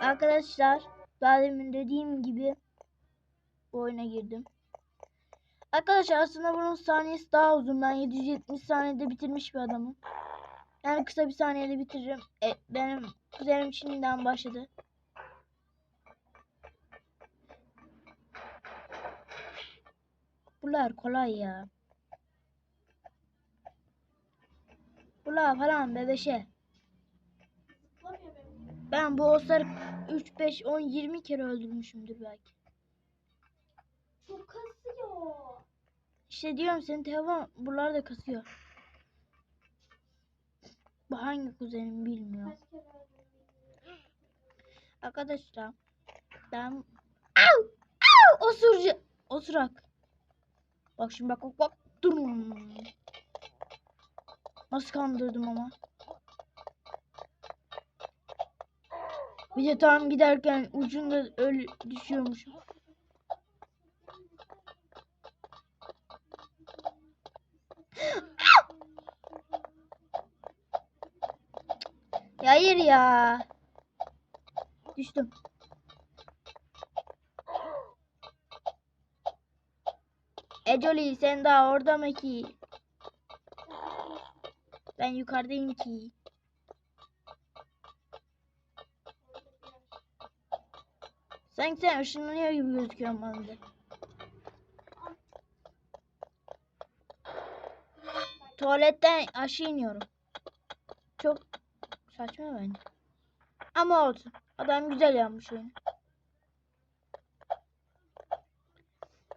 Arkadaşlar daha demin dediğim gibi bu oyuna girdim. Arkadaşlar aslında bunun saniyesi daha uzun. Ben 770 saniyede bitirmiş bir adamım. Yani kısa bir saniyede bitiririm. E, benim kuzenim şimdiden başladı. Bunlar kolay ya. Bunlar falan bebeşe. Ben bu osları 3, 5, 10, 20 kere öldürmüşümdür belki. Çok kasıyor. İşte diyorum senin telefon buraları da kasıyor. Bu hangi kuzenim öldürdüm. Arkadaşlar ben Au! Au! Osurcu osurak. Bak şimdi bak bak bak. Nasıl kandırdım ama. Bir de tam giderken ucunda öyle düşüyormuşum. Ya hayır ya. Düştüm. Ecoli sen daha orada mı ki? Ben yukarıdayım ki. Sanki sen ışınlanıyor gibi gözüküyorsun bana da. Tuvaletten aşağı iniyorum. Çok saçma bence. Ama olsun. Adam güzel yapmış oyunu.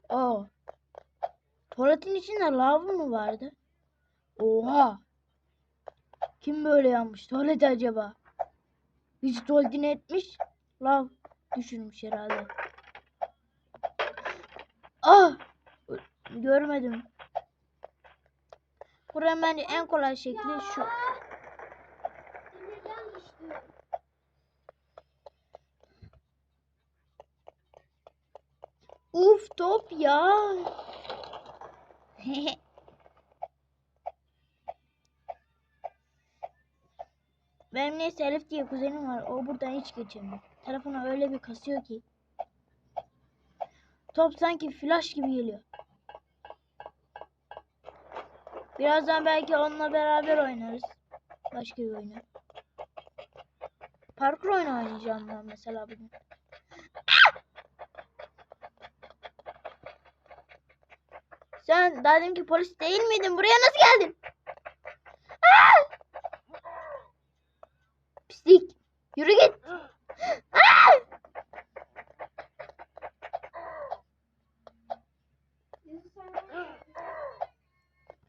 Oo. Tuvaletin içinde lav mı vardı? Oha. Kim böyle yapmış tuvalet acaba? Hiç tuvaletini etmiş. Lav düşürmüş herhalde. Ah! Görmedim. Buranın bence en kolay şekli şu. Uf top ya. Benim neyse Elif diye kuzenim var. O buradan hiç geçemiyor. Telefonu öyle bir kasıyor ki. Top sanki flash gibi geliyor. Birazdan belki onunla beraber oynarız. Başka bir oyunu. Parkur oyunu oynayacağım ben mesela bugün. Sen daha deminki polis değil miydin? Buraya nasıl geldin? Aa! Pislik. Yürü git. Aa! Yusuf sen hangi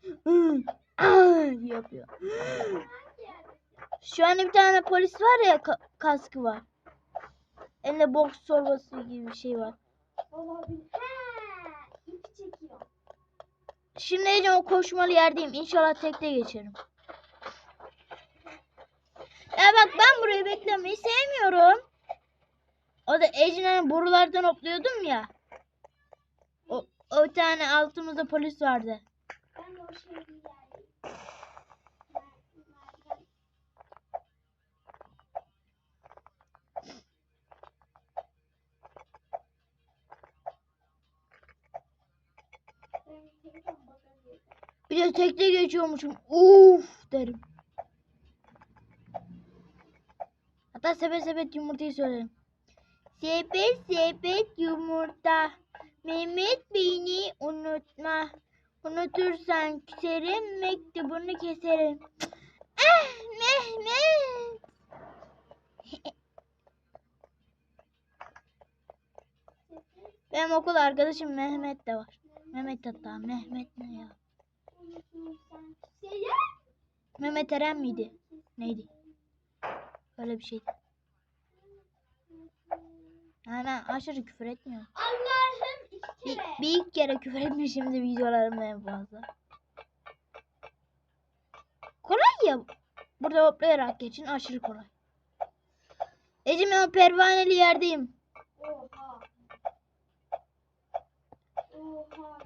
Hı. Aa! Yapıyor. Şu an bir tane polis var ya ka- kaskı var. Elinde boks torbası gibi bir şey var. Şimdi Ece o koşmalı yerdeyim. İnşallah tekte geçerim. Ya bak ben burayı beklemeyi sevmiyorum. O da Ece'nin borulardan hopluyordum ya. O, o tane altımızda polis vardı. Ben de o şeyi yerdeyim. Bir de tekte geçiyormuşum. Uf derim. Hatta sepet sepet yumurtayı söylerim. Sepet sepet yumurta. Mehmet beni unutma. Unutursan küserim mektubunu keserim. Eh Mehmet. Benim okul arkadaşım Mehmet de var. Mehmet hatta Mehmet ne ya? Mehmet Eren miydi? Neydi? Öyle bir şeydi. Yani aşırı küfür etmiyorum. Allah'ım iki Bir, kere. bir iki kere küfür etmişim de videolarımda en fazla. Kolay ya. Burada hoplayarak geçin aşırı kolay. Ecim o pervaneli yerdeyim. Oha. Oha.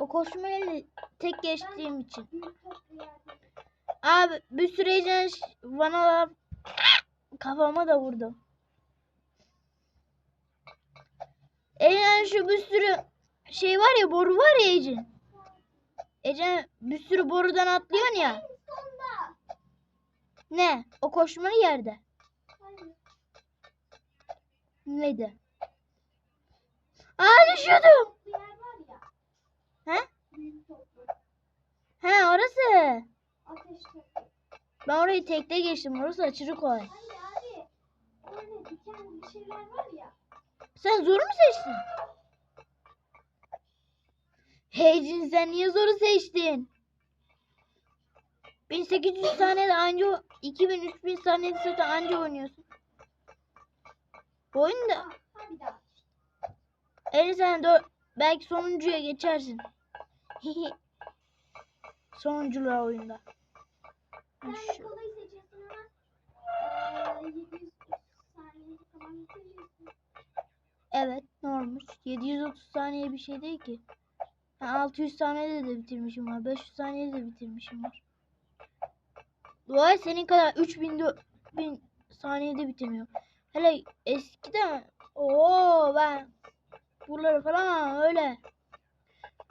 O koşmayla tek geçtiğim için. Abi bir sürü heyecan bana kafama da vurdu. Ecen şu bir sürü şey var ya boru var ya Ecen. Ecen bir sürü borudan atlıyorsun ya. Ne? O koşmalı yerde. Neydi? Aa düşüyordum. He? He orası. Ben orayı tekte geçtim. Orası açırı kolay. Sen zoru mu seçtin? Heycin sen niye zoru seçtin? 1800 tane de anca 2000-3000 tane de zaten anca oynuyorsun. Bu oyun da en sen belki sonuncuya geçersin. Sonunculuğa oyunda. Şu. Evet ne 730 saniye bir şey değil ki. Yani 600 saniyede de bitirmişim var. 500 saniyede de bitirmişim var. Vay senin kadar 3000 saniyede bitirmiyor. Hele eskiden ooo ben buraları falan öyle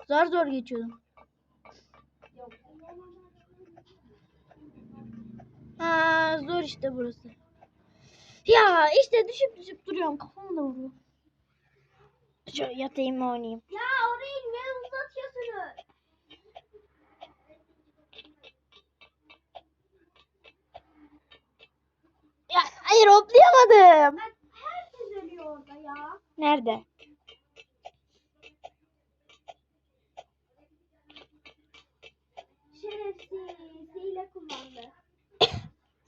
zar zor geçiyordum. Ha, zor işte burası. Ya işte düşüp düşüp duruyorum. Kafam da vuruyor. Şöyle yatayım oynayayım. Ya orayı ne uzatıyorsunuz? Ya hayır hoplayamadım. Ben herkes ölüyor orada ya. Nerede? Şerefsiz. Hile kullandı.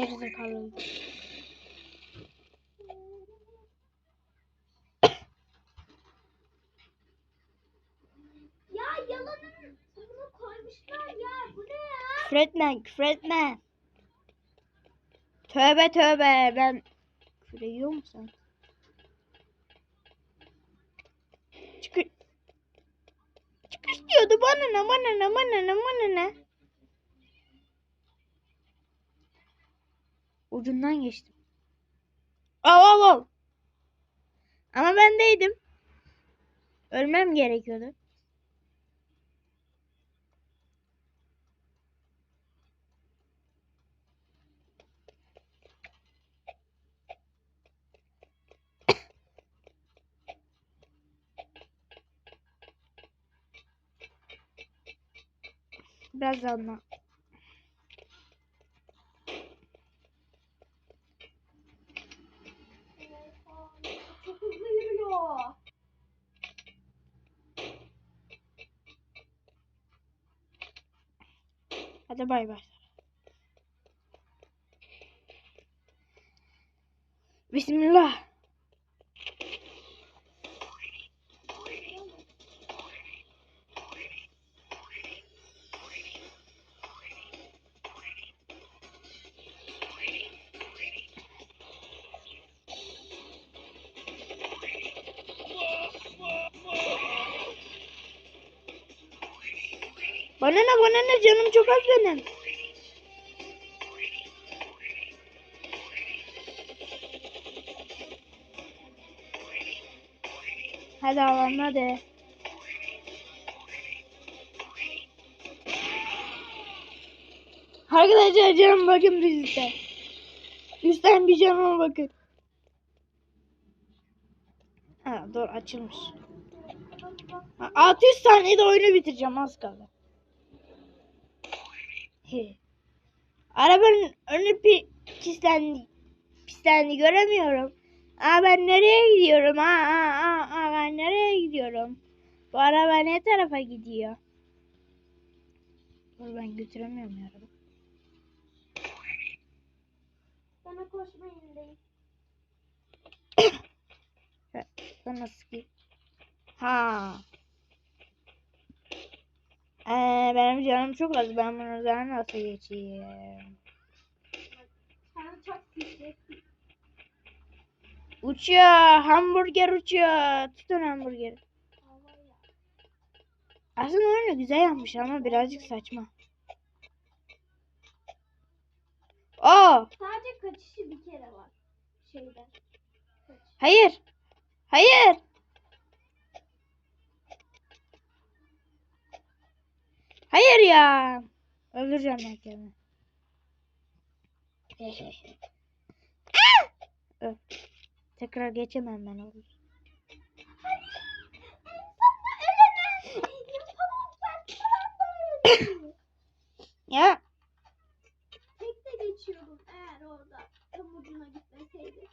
Gerizekalı. Ya yalanın bunu koymuşlar ya. Bu ne ya? Küfretme, küfretme. Tövbe tövbe ben küfür ediyor musun? Çıkır. Çıkış diyordu bana ne bana ne bana ne bana ne. Ucundan geçtim. Av av av. Ama ben deydim. Ölmem gerekiyordu. Biraz daha. Bay bay. Bana ne bana ne canım çok az benim. Hadi alalım hadi. Arkadaşlar canım bakın bir üstten. Bir canıma bakın. Ha dur açılmış. Ha, 600 saniyede oyunu bitireceğim az kaldı. Arabanın önü pi pislendi. Pislendi göremiyorum. Aa ben nereye gidiyorum? Aa, aa, aa, aa ben nereye gidiyorum? Bu araba ne tarafa gidiyor? Dur ben götüremiyorum ya arabayı. Sana koşma yerindeyim. Sana sıkayım. Ha. Ee, benim canım çok az. Ben bunu üzerine nasıl geçeyim? Uçuyor. Hamburger uçuyor. Tutun hamburgeri. Aslında oyunu güzel yapmış ama birazcık saçma. Oo, Sadece kaçışı bir kere var. Şeyden. Kaç. hayır. Hayır. Hayır ya. Öldüreceğim ben kendimi. Ah! Tekrar geçemem ben olur. Ya Tek de geçiyordum eğer orada tam ucuna gitmeseydi.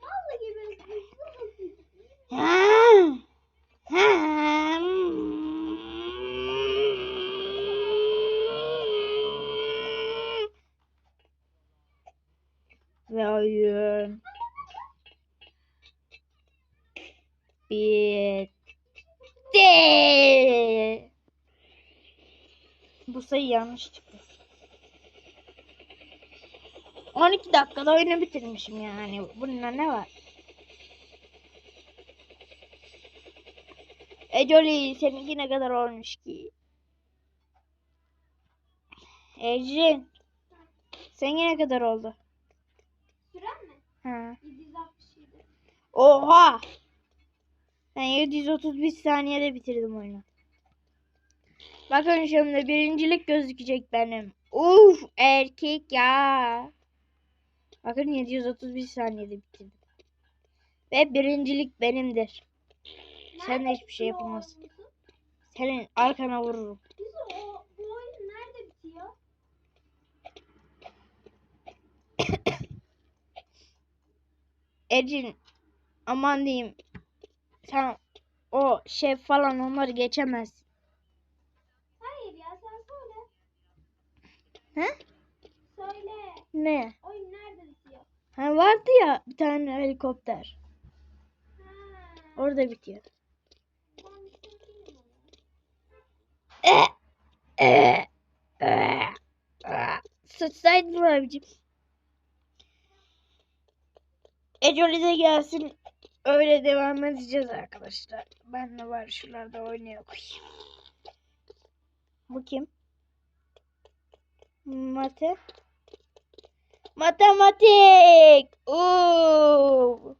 Vallahi gibi Ve oyun bitti. Bu sayı yanlış çıktı. 12 dakikada oyunu bitirmişim yani. Bunda ne var? Ecoli seninki ne kadar olmuş ki? Ecrin. Seninki ne kadar oldu? Süren mi? Ha. 767. Oha! Ben 731 saniyede bitirdim oyunu. Bakın şimdi birincilik gözükecek benim. Uf erkek ya. Bakın 731 saniyede bitirdim. Ve birincilik benimdir. Sen de hiçbir şey yapamazsın. Senin arkana vururum. O, bu oyun nerede bitiyor? Ecin aman diyeyim sen o şey falan onları geçemezsin. Hayır ya sen söyle. He? Söyle. Ne? Oyun nerede bitiyor? Ha vardı ya bir tane helikopter. Ha. Orada bitiyor. Ben bitirdim onu. E, e, e, e. Sıçsaydın abicim. Ecoli de gelsin. Öyle devam edeceğiz arkadaşlar. Ben de var şuralarda oynuyor. Bu kim? Mate. Matematik. Oo.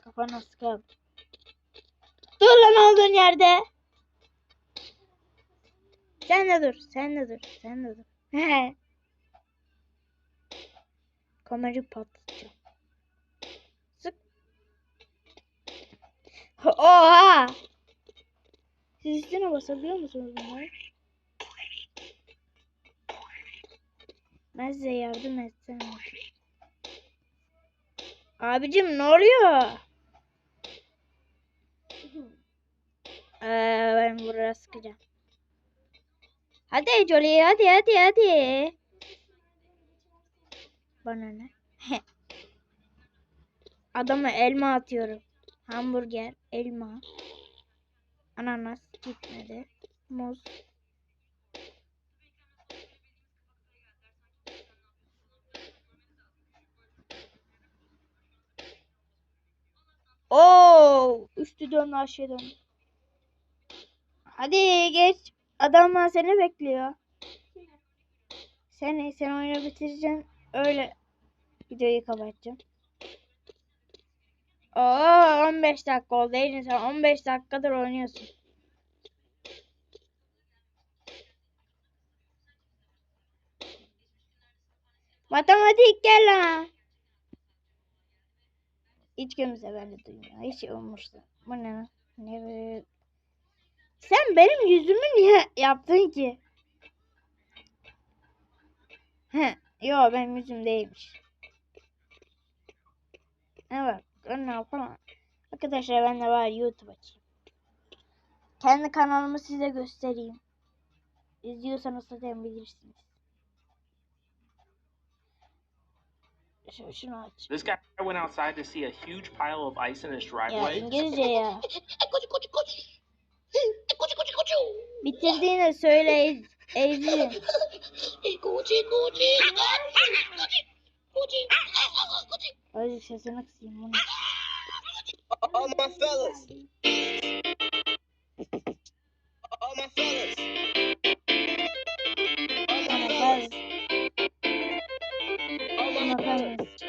Kafana sıkalım. Dur lan olduğun yerde. Sen de dur. Sen de dur. Sen de dur. Kamerayı patlatacağım. Sık. Oha! Siz üstüne basabiliyor musunuz bunları? Ben size yardım etsem. Abicim ne oluyor? Ee, ben buraya sıkacağım. Hadi Jolie hadi hadi hadi. Bana ne? Adama elma atıyorum. Hamburger, elma. Ananas gitmedi. Muz. Oo! Üstü dön aşağı dön. Hadi geç. Adamlar seni bekliyor. Seni sen oyunu bitireceksin. Öyle videoyu kapatacağım. Oo 15 dakika oldu. Elin sen 15 dakikadır oynuyorsun. Matematik gel lan. Hiç kimse beni duymuyor. Hiç umursa. Bu ne? Ne? Sen benim yüzümü niye yaptın ki? He, yo benim yüzüm değilmiş. Bak, ne yapalım? Arkadaşlar ben de var YouTube açayım. Kendi kanalımı size göstereyim. İzliyorsanız zaten bilirsiniz. Şunu, şunu aç. This guy went outside to see a huge pile of ice in his Ya driveway. İngilizce ya. Bitirdiğini söyle Ez- Ezgi. Hadi sesini kısayım bunu. All my fellas. All my fellas. All my All fellas.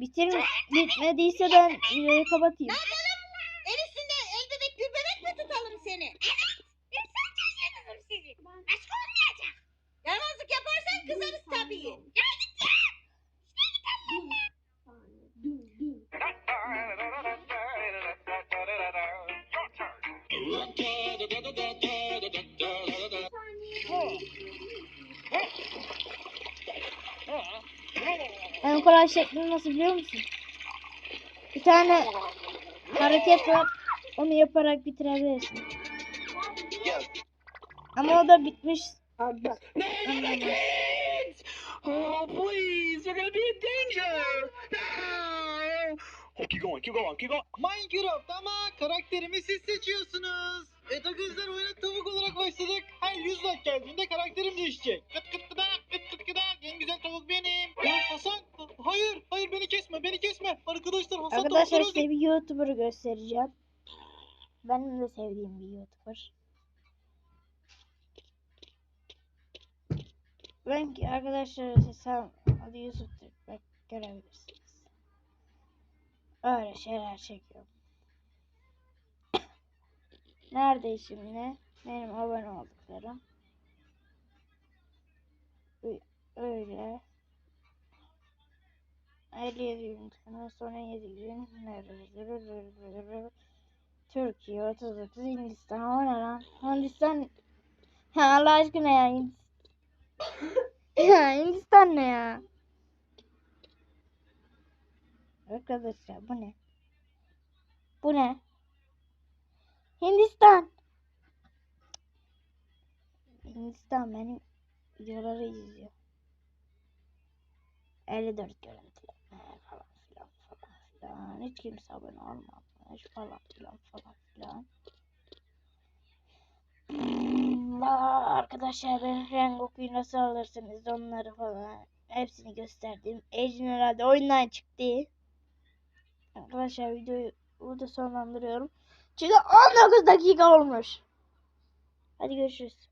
Bitir bitmediyse ben videoyu kapatayım. Şekli nasıl biliyor musun? Bir tane hareket var. Onu yaparak bitirebilirsin. Ama o da bitmiş. Anlamaz. Oh, please, you're gonna be in danger. No. Oh, keep going, keep going, keep going. Minecraft ama karakterimi siz seçiyorsunuz. Eta gözler oyuna tavuk olarak başladık. Her 100 like geldiğinde karakterim değişecek. Kıt kıt kıdak, kıt kıt kıdak. En güzel tavuk benim. Ya Hasan, hayır, hayır beni kesme, beni kesme. Arkadaşlar Hasan Arkadaşlar size bir YouTuber'ı göstereceğim. Benim de sevdiğim bir YouTuber. Ben ki arkadaşlar sen hadi Yusuf Türk bak görebilirsiniz. Öyle şeyler çekiyorum. Nerede şimdi? Benim abone olduklarım. Öyle. 57 gün sonra sonra 7 gün. Türkiye 39 Hindistan. O ne lan? Hindistan ha Allah aşkına ya Hindistan Hindistan ne ya? Arkadaşlar bu ne? Bu ne Hindistan Hindistan benim videoları izliyor 54 görüntüleme falan filan falan filan. Hiç kimse abone olmamış falan filan falan filan. Arkadaşlar ben Rengoku'yu nasıl alırsınız onları falan hepsini gösterdim. Ejin herhalde oyundan çıktı. Arkadaşlar videoyu burada sonlandırıyorum. Çünkü 19 dakika olmuş. Hadi görüşürüz.